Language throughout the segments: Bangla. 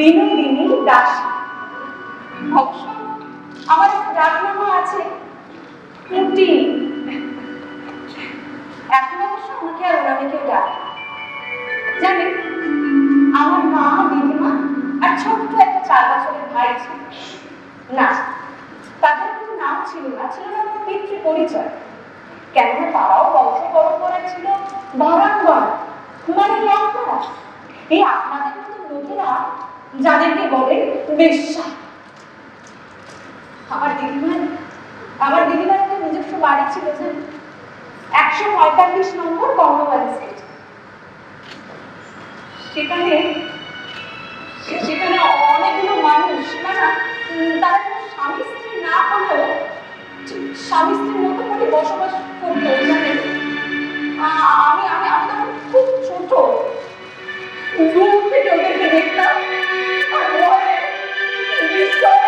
বিনোদিনী দাস। অবশ্য আমার একটা ডাকনামা আছে। পুটি এখন অবশ্য আমাকে আর ওনামে কেউ ডাকে জানেন আমার মা, দিদিমা আর ছোট্ট একটা চার বছরের ভাই ছিল। না, তাদের কোনো নাম ছিল না ছিল না কোনো পিতৃ পরিচয়। কেননা তারাও বংশ পরম্পরা ছিল বারাঙ্গন মানে লঙ্করা এই আপনাদের মতো লোকেরা যাদেরকে বলে বেশ্যা। আমার দিদিমার আমার দিদিমার একটা নিজস্ব বাড়ি ছিল, জানেন? একশো পঁয়তাল্লিশ নম্বর কর্মবাড়ি সেট সেখানে সেখানে অনেকগুলো মানুষ, না না তারা স্বামী স্ত্রী না হলেও স্বামী স্ত্রীর মতো করে বসবাস করতো জানেন আমি আমি আমি তখন খুব ছোট। দূর থেকে ওদেরকে দেখতাম 你你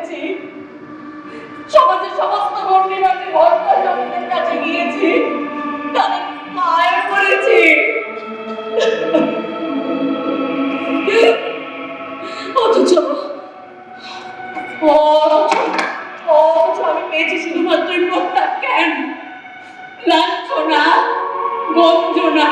পেতেছি সমাজের সমস্ত গণ্ডিবাটি ভট্টাচার্যদের কাছে গিয়েছি। তাদের অথচ অথচ অথচ আমি পেয়েছি শুধুমাত্র প্রত্যাখ্যান। লাঞ্ছনা, গঞ্জনা।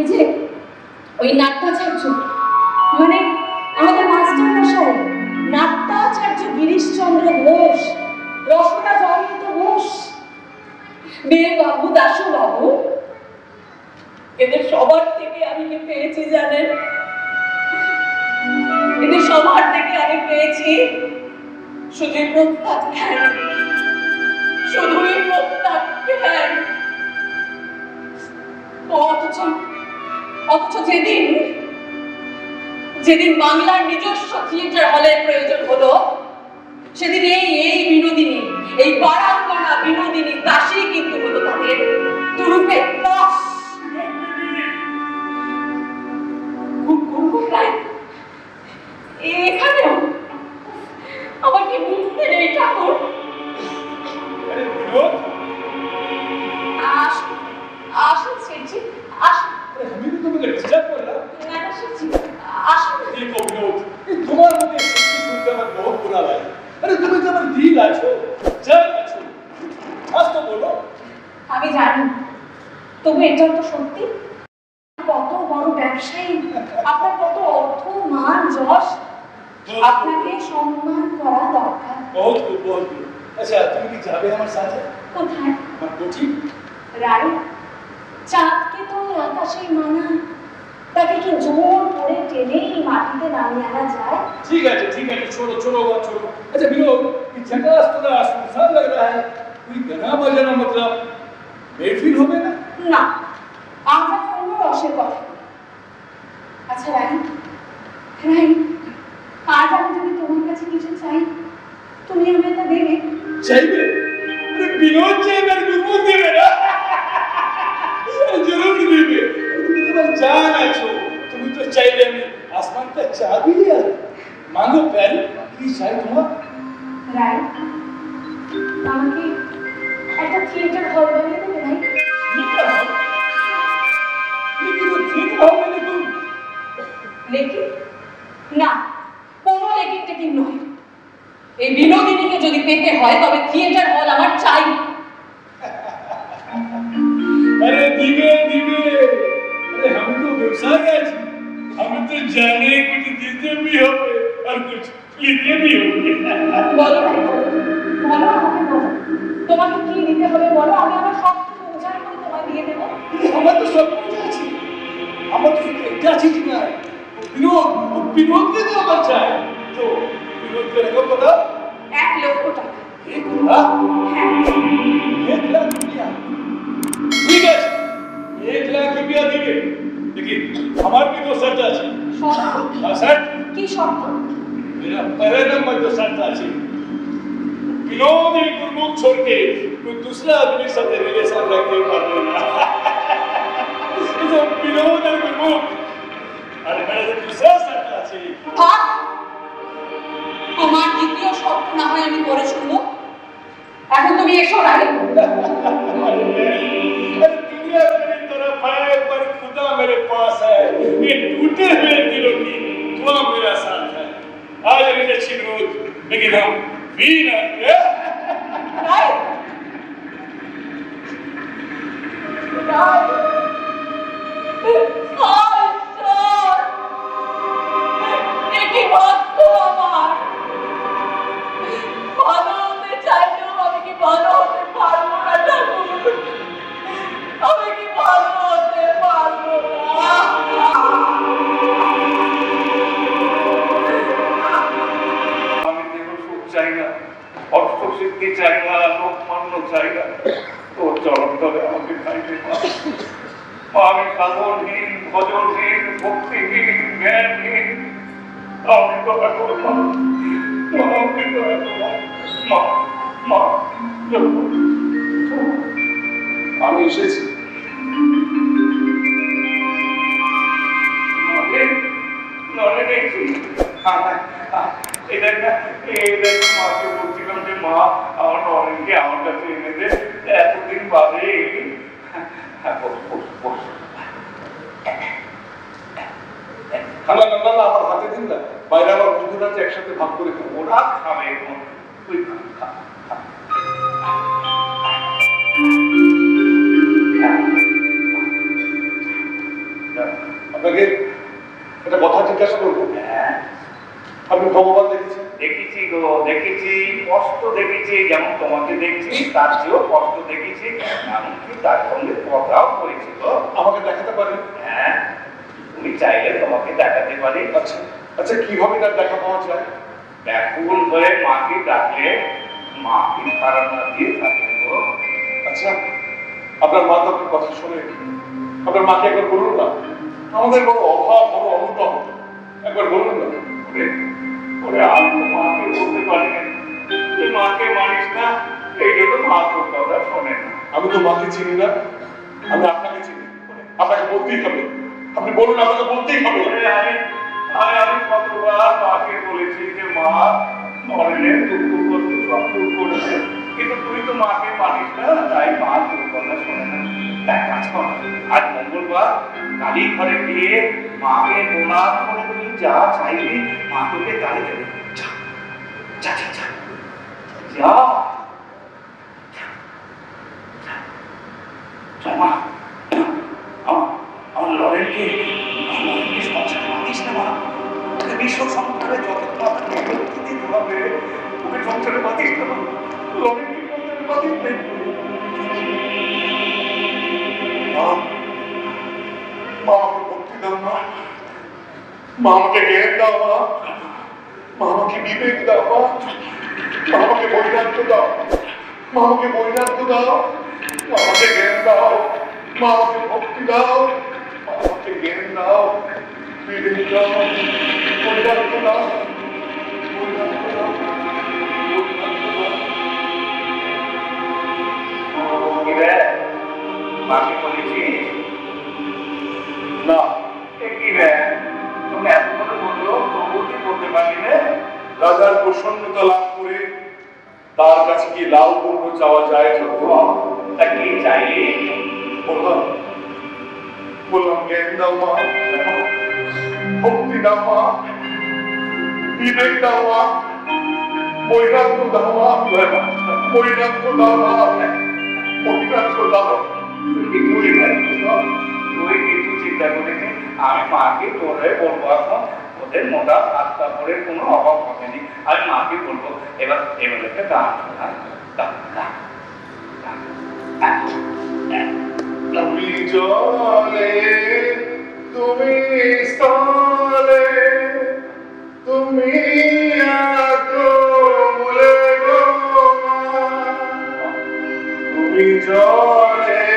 ওই যে, ওই নাট্যাচার্য মানে আমাদের মাস্টার মশাই নাট্যাচার্য গিরিশচন্দ্র ঘোষ, রসনা জয়ন্ত ঘোষ বাবু দাসু বাবু এদের সবার থেকে আমি কি পেয়েছি জানেন? এদের সবার থেকে আমি পেয়েছি শুধুই প্রত্যাখ্যান শুধুই প্রত্যাখ্যান অথচ অথচ যেদিন যেদিন বাংলার নিজস্ব থিয়েটার হলের প্রয়োজন হলো, সেদিন এই এই বিনোদিনী, এই বারাঙ্গনা আছো? যাই আছো। আজ তো বলো। আমি জানি। তবু এটা তো সত্যি। কত বড় ব্যবসায়ী আপনার কত অর্থ মান যশ আপনাকে সম্মান করা দরকার। বহুত বহুত আচ্ছা তুমি কি যাবে আমার সাথে? কোথায়? আমার কোটি রায় চাঁদকে তো আকাশেই মানা তাকে কি জোর করে টেনেই মাটিতে নামিয়ে আনা যায় ठीक है ठीक है छोड़ो छोड़ो बात छोड़ो अच्छा विनोद ये झकास थोड़ा सुनसान लग रहा है कोई गाना बजाना मतलब महफिल হবে না না আমরা কোনো রসের কথা বলি। আচ্ছা রাই রাই আজ আমি যদি তোমার কাছে কিছু চাই তুমি আমায় তা দেবে চাইবে আরে বিনোদ চাইবে আর গুরমুখ দেবে না জরুর দেবে তুমি তোমার জান আছো তুমি তো চাইলে আমি আসমান কা চাবি লিয়া মাঙ্গো প্যান কি চাই তোমার? রাই আমাকে একটা থিয়েটার হল বানিয়ে দেবে রাই লিখতে হবে লিখি তো ঠিক হবে দেখুন লেখি? না কোনো লেখিক টেকিং নয়। এই বিনোদিনীকে যদি পেতে হয় তবে থিয়েটার হল আমার চাই। দেবীও বলো বলো আমাকে বলো। তোমাকে কি দিতে হবে বলো? আমি আমার সব উজাড় করে তোমায় দিয়ে দেবো। আমার তো সব কিছু আছে। আমার তো শুধু এটা আছে কি না? বিনোদ বিনোদকে তো আমার চাই? তো বিনোদকে রেখো কথা। এক লক্ষ টাকা। এক লাখ এক লাখ ঠিক আছে। এক লাখ রুপিয়া দিবে দেখি আমার কি তো আছে? শর্ত। হ্যাঁ, শর্ত কি শর্ত? मेरा पहले नंबर जो शर्त আছে विनोद एक गुरमुख छोड़ के कोई दूसरा आदमी साथ रिलेशन रखते पारबो ना तो विनोद और गुरमुख अरे मेरा जो दूसरा शर्त আছে থাক আমার দ্বিতীয় শর্ত না হয় আমি পরে শুনবো এখন তুমি এসো রাগে legal. Vira আমি সাধনহীন ভজনহীন ভক্তিহীন জ্ঞানহীন মা। আমাকে দয়া আমি এসেছি। মা, আমার নরেনকে আমার কাছে এনে এতদিন বাদে এলি। খালা আমার হাতে দিন না বাইরে আমার বন্ধুরা আছে একসাথে ভাগ করে খাব ওরা খাবে এখন তুই খা, খা, খা। আপনাকে একটা কথা জিজ্ঞাসা করব হ্যাঁ আপনি ভগবান দেখেছেন দেখেছি গো দেখেছি কষ্ট দেখেছি যেমন তোমাকে দেখছি তার চেয়েও কষ্ট দেখেছি এমনকি তার সঙ্গে কথাও করেছি গো। আমাকে দেখাতে পারেন হ্যাঁ তুমি চাইলে তোমাকে দেখাতে পারি। আচ্ছা আচ্ছা কীভাবে তার দেখা পাওয়া যায়? ব্যাকুল হয়ে মাকে ডাকলে মাকে না দিয়ে থাকে গো। আচ্ছা আপনার মা তো কথা শোনে। আপনার মাকে একবার বলুন না। আমাদের বড় অভাব বড় অনুভব একবার বলুন না। আমি তো মাকে বলতে পারি না। তুই মাকে মানিস না এই জন্য মা তোর কথা শোনে আমি তো মাকে চিনি না, আমি আপনাকে চিনি। আপনাকে বলতেই হবে। আপনি বলুন, আপনাকে বলতেই হবে। আমি আমি কতবার মাকে বলেছি যে মা নরেনের দুঃখ কষ্ট সব করেছে। কিন্তু তুই তো মাকে মানিস না, তাই মা তোর কথা শোনে না। এক কাজ কর, আজ মঙ্গলবার কালী ঘরে গিয়ে মাকে করে যা চাইবি মা তোকে তাই দেবে যা যা যা যা মা আমার লরেনকে লরেনকে সংসারে মাতিস না মা ওকে বিশ্ব মা আমাকে জ্ঞান দাও মা। মা আমাকে বিবেক দাও মা। মা আমাকে বৈরাগ্য দাও। মা আমাকে বৈরাগ্য দাও। মা আমাকে জ্ঞান দাও। মা আমাকে ভক্তি দাও। মা আমাকে জ্ঞান দাও। বিবেক দাও। বৈরাগ্য দাও। বৈরাগ্য দাও। এবার মাকে বলেছিস না। কি রে তুমি এত করে বলল তবু তুই বলতে পারলি না রাজার প্রসন্নতা লাভ করে তার কাছে কি লাউ পূর্ণ চাওয়া যায় ঠাকুর তা কি চাইলি বললাম বললাম জ্ঞান দাও মা ভক্তি দাও মা বিবেক দাও মা বৈরাগ্য দাও মা বৈরাগ্য দাও মা বৈরাগ্য দাও তুই কি বলি ভাই দাও। তুই কিছু চিন্তা করিস নি। আমি মাকে তোরে বলব এখন, ওদের মোটা হাত কাপড়ের কোনো অভাব হবে নি আমি মাকে বলব, এবার এবার একটা গান। তুমি জলে, তুমি স্থলে, তুমি তুমি জলে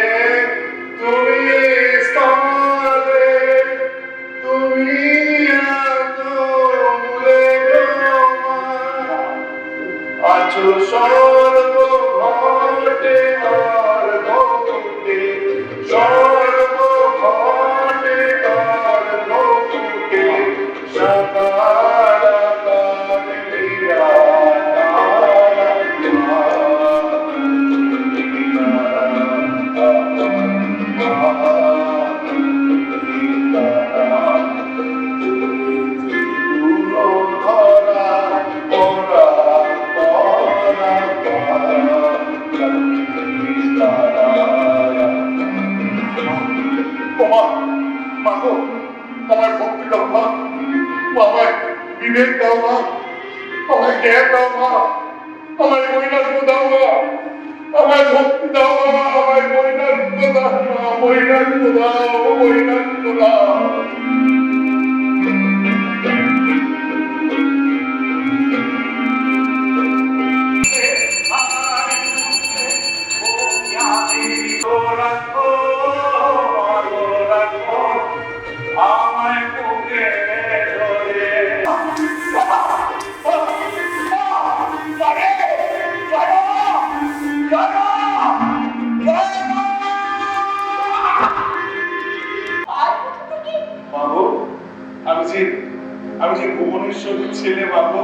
বিবেক দাও মা। আমার জ্ঞান দাও মা। আমার বৈরাগ্য দাও মা। আমার ভক্তি দাও মা। আমায় বৈরাগ্য দাও মা। বৈরাগ্য দাও বৈরাগ্য দাও। আমি যে আমি যে ভুবনেশ্বরীর ছেলে বাবু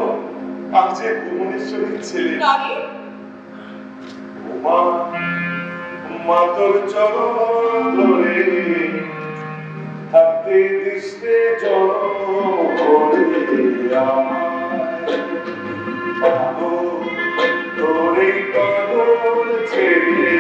আমি যে ভুবনেশ্বরীর ছেলে মা তোর চরণ ধরে থাকতে দৃষ্টে জল তোর এই পাগল ছেড়ে